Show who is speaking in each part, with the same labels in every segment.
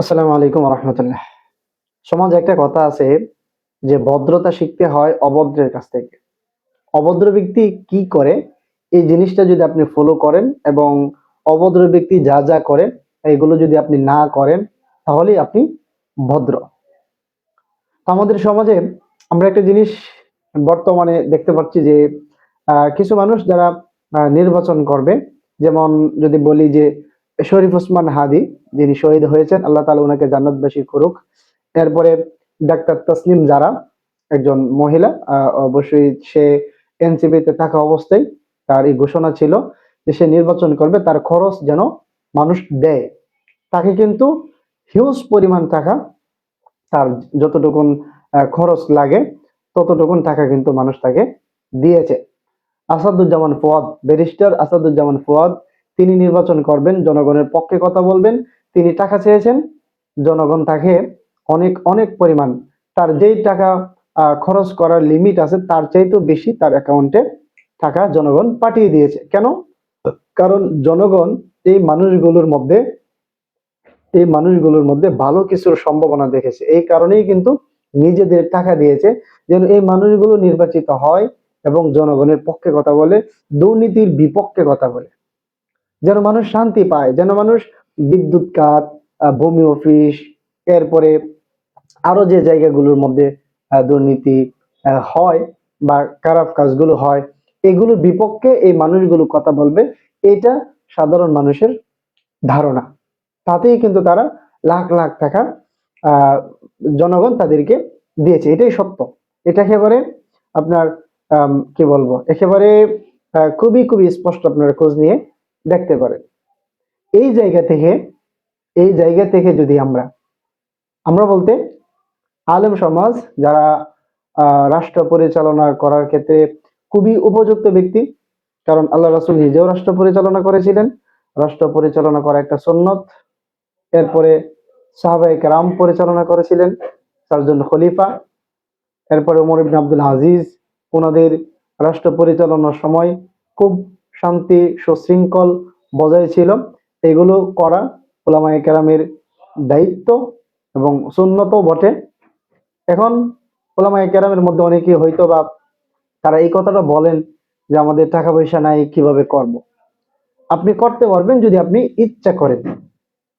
Speaker 1: আসসালামু আলাইকুম রহমতুল্লাহ সমাজে একটা কথা আছে যে ভদ্রতা শিখতে হয় অভদ্রের কাছ থেকে। অভদ্র ব্যক্তি কি করে? এই জিনিসটা যদি আপনি ফলো করেন এবং অভদ্র ব্যক্তি যা যা করে, এগুলো যদি আপনি না করেন, তাহলেই আপনি ভদ্র। আমাদের সমাজে আমরা একটা জিনিস বর্তমানে দেখতে পাচ্ছি যে কিছু মানুষ যারা নির্বাচন করবে, যেমন যদি বলি যে শরীফ ওসমান হাদি যিনি শহীদ হয়েছেন, আল্লাহ তালা ওনাকে জান্নাতবাসী করুক। এরপরে ডাক্তার তসলিম যারা একজন মহিলা অবশ্যই সে এনসিপিতে থাকা অবস্থায় তার এই ঘোষণা ছিল যে সে নির্বাচন করবে, তার খরচ যেন মানুষ দেয়। তাকে কিন্তু হিউজ পরিমাণ টাকা, তার যতটুকুন খরচ লাগে, ততটুকুন টাকা কিন্তু মানুষ তাকে দিয়েছে। আসাদুজ্জামান ফুয়াদ, ব্যারিস্টার আসাদুজ্জামান ফুয়াদ, তিনি নির্বাচন করবেন, জনগণের পক্ষে কথা বলবেন তিনি টাকা চেয়েছেন, জনগণ তাকে অনেক অনেক পরিমাণ, তার যেই টাকা খরচ করার লিমিট আছে, তার চাইতেও বেশি তার অ্যাকাউন্টে টাকা জনগণ পাঠিয়ে দিয়েছে। কেন? কারণ জনগণ এই মানুষগুলোর মধ্যে, এই মানুষগুলোর মধ্যে ভালো কিছুর সম্ভাবনা দেখেছে। এই কারণেই কিন্তু নিজেদের টাকা দিয়েছে, যেন এই মানুষগুলো নির্বাচিত হয় এবং জনগণের পক্ষে কথা বলে, দুর্নীতির বিপক্ষে কথা বলে। যেন মানুষ শান্তি পায়, যেন মানুষ বিদ্যুৎ আহ, ভূমি অফিস এরপরে আরও যে জায়গাগুলোর মধ্যে দুর্নীতি হয় বা খারাপ কাজগুলো হয় এগুলোর বিপক্ষে এই মানুষগুলো কথা বলবে এটা সাধারণ মানুষের ধারণা। তাতেই কিন্তু তারা লাখ লাখ টাকা জনগণ তাদেরকে দিয়েছে এটাই সত্য। এটা একেবারে আপনার কি বলব? একেবারে খুবই খুবই স্পষ্ট আপনারা খোঁজ নিয়ে দেখতে পারেন। এই জায়গা থেকে, এই জায়গা থেকে যদি আমরা আমরা বলতে আলেম সমাজ যারা রাষ্ট্র পরিচালনা করার ক্ষেত্রে খুবই উপযুক্ত ব্যক্তি, কারণ আল্লাহ রাসুল নিজেও রাষ্ট্র পরিচালনা করেছিলেন। রাষ্ট্র পরিচালনা করা একটা সন্ন্যত এরপরে সাহাবাই কেরাম পরিচালনা করেছিলেন চারজন খলিফা। এরপরে উমর ইবনে আব্দুল আজিজ ওনাদের রাষ্ট্র পরিচালনার সময় খুব শান্তি, সুশৃঙ্খল বজায় ছিল। এগুলো করা ওলামায়ে কেরামের দায়িত্ব এবং সুন্নত বটে। এখন ওলামায়ে কেরামের মধ্যে অনেকে হয়তো বা তারা এই কথাটা বলেন যে আমাদের টাকা পয়সা নাই, কীভাবে করব? আপনি করতে পারবেন যদি আপনি ইচ্ছা করেন।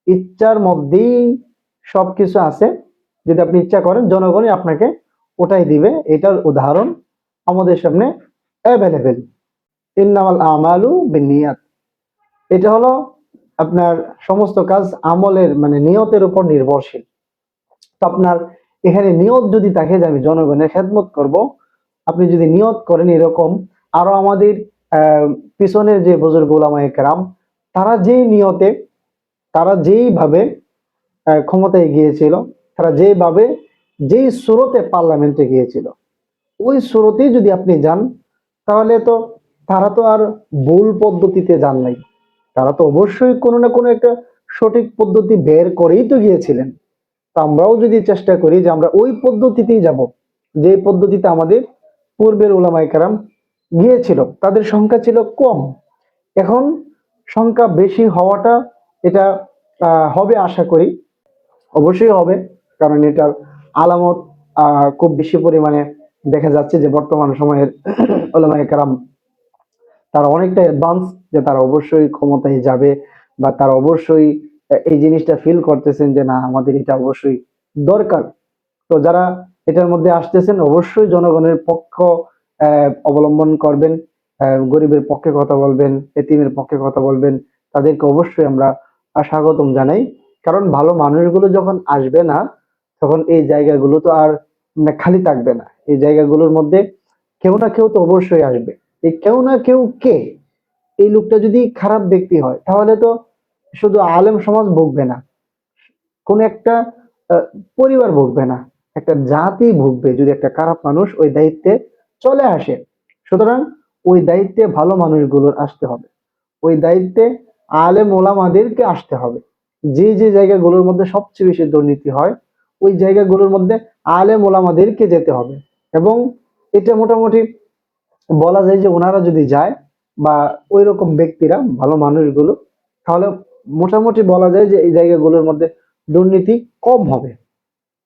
Speaker 1: ইচ্ছার মধ্যেই সবকিছু আছে। যদি আপনি ইচ্ছা করেন, জনগণই আপনাকে ওটাই দিবে। এটার উদাহরণ আমাদের সামনে অ্যাভেলেবেল ইন্নামাল আমালু বিনিয়াত। এটা হলো আপনার সমস্ত কাজ আমলের মানে নিয়তের উপর নির্ভরশীল। তো আপনার এখানে নিয়ত যদি থাকে যে আমি জনগণের খেদমত করব, আপনি যদি নিয়ত করেন এরকম, আরও আমাদের পিছনের যে বুজুর্গ ওলামায়ে তারা যেই নিয়তে, তারা যেইভাবে ক্ষমতায় গিয়েছিল, তারা যেভাবে, যেই স্রোতে পার্লামেন্টে গিয়েছিল, ওই স্রোতেই যদি আপনি যান, তাহলে তো তারা তো আর ভুল পদ্ধতিতে যান নাই। তারা তো অবশ্যই কোনো না কোনো একটা সঠিক পদ্ধতি বের করেই তো গিয়েছিলেন। তো আমরাও যদি চেষ্টা করি যে আমরা ওই পদ্ধতিতেই যাব, যে পদ্ধতিতে আমাদের পূর্বের ওলামাই কারাম গিয়েছিল, তাদের সংখ্যা ছিল কম। এখন সংখ্যা বেশি হওয়াটা এটা হবে আশা করি। অবশ্যই হবে, কারণ এটার আলামত খুব বেশি পরিমাণে দেখা যাচ্ছে যে বর্তমান সময়ের ওলামায়ে কারাম তারা অনেকটা অ্যাডভান্স যে তারা অবশ্যই ক্ষমতায় যাবে বা তারা অবশ্যই এই জিনিসটা ফিল করতেছেন যে না, আমাদের এটা অবশ্যই দরকার। তো যারা এটার মধ্যে আসতেছেন, অবশ্যই জনগণের পক্ষ অবলম্বন করবেন গরিবের পক্ষে কথা বলবেন, এতিমের পক্ষে কথা বলবেন, তাদেরকে অবশ্যই আমরা স্বাগতম জানাই। কারণ ভালো মানুষগুলো যখন আসবে না, তখন এই জায়গাগুলো তো আর খালি থাকবে না। এই জায়গাগুলোর মধ্যে কেউ না কেউ তো অবশ্যই আসবে। এই কেউ না কেউ কে? এই লোকটা যদি খারাপ ব্যক্তি হয়, তাহলে তো শুধু আলেম সমাজ ভুগবে না। কোন একটা পরিবার ভুগবে না। একটা জাতি ভুগবে যদি একটা খারাপ মানুষ ওই দায়িত্বে চলে আসে। সুতরাং ওই দায়িত্বে ভালো মানুষগুলোর আসতে হবে। ওই দায়িত্বে আলেম ওলামাদেরকে আসতে হবে। যে যে জায়গাগুলোর মধ্যে সবচেয়ে বেশি দুর্নীতি হয়, ওই জায়গাগুলোর মধ্যে আলেম ওলামাদেরকে যেতে হবে। এবং এটা মোটামুটি বলা যায় যে ওনারা যদি যায় বা ওই রকম ব্যক্তিরা, ভালো মানুষগুলো, তাহলে মোটামুটি বলা যায় যে এই জায়গাগুলোর মধ্যে দুর্নীতি কম হবে।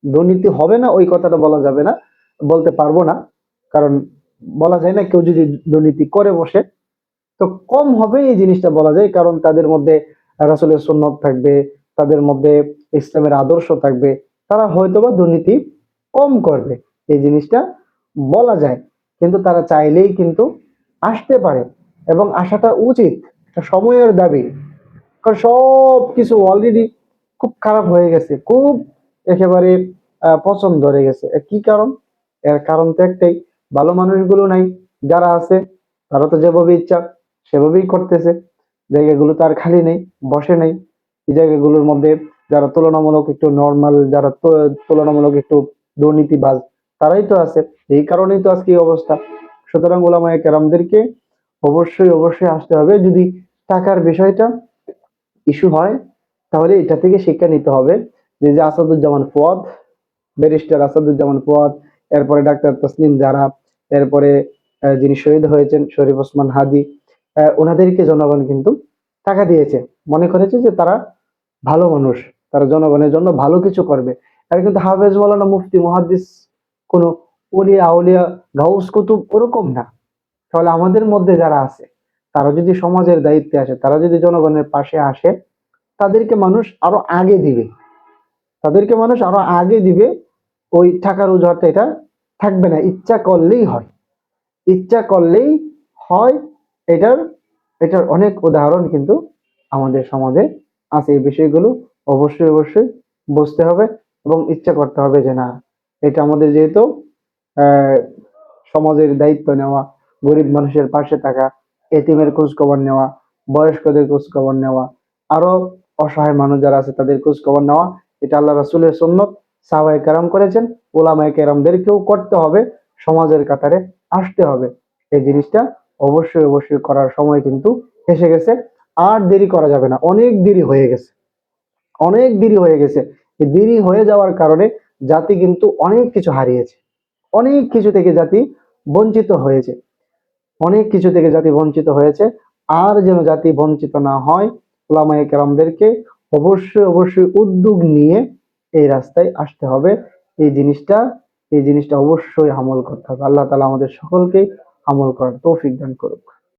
Speaker 1: দুর্নীতি হবে না, ওই কথাটা বলা যাবে না, বলতে পারব না। কারণ বলা যায় না, কেউ যদি দুর্নীতি করে বসে, তো কম হবে এই জিনিসটা বলা যায়, কারণ তাদের মধ্যে রাসুলের সুন্নত থাকবে, তাদের মধ্যে ইসলামের আদর্শ থাকবে, তারা হয়তোবা দুর্নীতি কম করবে। এই জিনিসটা বলা যায়। কিন্তু তারা চাইলেই কিন্তু আসতে পারে। এবং আসাটা উচিত সময়ের দাবি। কারণ সব কিছু অলরেডি খুব খারাপ হয়ে গেছে, খুব একেবারে পছন্দ ধরে গেছে। কি কারণ? এর কারণ তো একটাই, ভালো মানুষগুলো নাই, যারা আছে, তারা তো যেভাবে ইচ্ছা, সেভাবেই করতেছে। জায়গাগুলো তার খালি নেই, বসে নেই। এই জায়গাগুলোর মধ্যে যারা তুলনামূলক একটু নর্মাল যারা তুলনামূলক একটু দুর্নীতিবাজ তারাই তো আছে। এই কারণেই তো আজকে এই অবস্থা। সুতরাং ওলামায়ে কেরামদেরকে অবশ্যই অবশ্যই আসতে হবে। যদি টাকার বিষয়টা ইস্যু হয়, তাহলে এটা থেকে শিক্ষা নিতে হবে। যে যে আসাদুজ্জামান ফুয়াদ, ব্যারিস্টার আসাদুজ্জামান ফুয়াদ, এরপরে ডাক্তার তসলিম যারা এরপরে যিনি শহীদ হয়েছেন, শরীফ ওসমান হাদি ওনাদেরকে জনগণ কিন্তু টাকা দিয়েছে। মনে করেছে যে তারা ভালো মানুষ। তারা জনগণের জন্য ভালো কিছু করবে। আর কিন্তু হাফেজ মৌলানা মুফতি, মুহাদ্দিস কোনো ওলিয়া আউলিয়া গাউস কুতুব ওরকম না। তাহলে আমাদের মধ্যে যারা আছে, তারা যদি সমাজের দায়িত্বে আসে, তারা যদি জনগণের পাশে আসে, তাদেরকে মানুষ আরও আগে দিবে। তাদেরকে মানুষ আরও আগে দিবে, ওই টাকার অজুহাতে এটা থাকবে না। ইচ্ছা করলেই হয়। ইচ্ছা করলেই হয়, এটার এটার অনেক উদাহরণ কিন্তু আমাদের সমাজে আছে। এই বিষয়গুলো অবশ্যই অবশ্যই বুঝতে হবে এবং ইচ্ছা করতে হবে যে না এটা আমাদের যেহেতু সমাজের দায়িত্ব নেওয়া, গরিব মানুষের পাশে থাকা, এতিমের খোঁজ খবর নেওয়া, বয়স্কদের খোঁজ খবর নেওয়া, আরও অসহায় মানুষ যারা আছে তাদের খোঁজ খবর নেওয়া, এটা আল্লাহ রাসুলের সুন্নত, সাহাবায়ে কেরাম করেছেন ওলামায়ে কেরামদেরকেও করতে হবে, সমাজের কাতারে আসতে হবে। এই জিনিসটা অবশ্যই অবশ্যই করার সময় কিন্তু এসে গেছে, আর দেরি করা যাবে না, অনেক দেরি হয়ে গেছে, অনেক দেরি হয়ে গেছে। দেরি হয়ে যাওয়ার কারণে জাতি কিন্তু অনেক কিছু হারিয়েছে। অনেক কিছু থেকে জাতি বঞ্চিত হয়েছে। অনেক কিছু থেকে জাতি বঞ্চিত হয়েছে। আর যেন জাতি বঞ্চিত না হয়, ওলামায়ে কেরামদেরকে অবশ্যই অবশ্যই উদ্যোগ নিয়ে এই রাস্তায় আসতে হবে। এই জিনিসটা এই জিনিসটা অবশ্যই আমল করতে হবে। আল্লাহ তালা আমাদের সকলকে আমল করার তৌফিক দান করুক।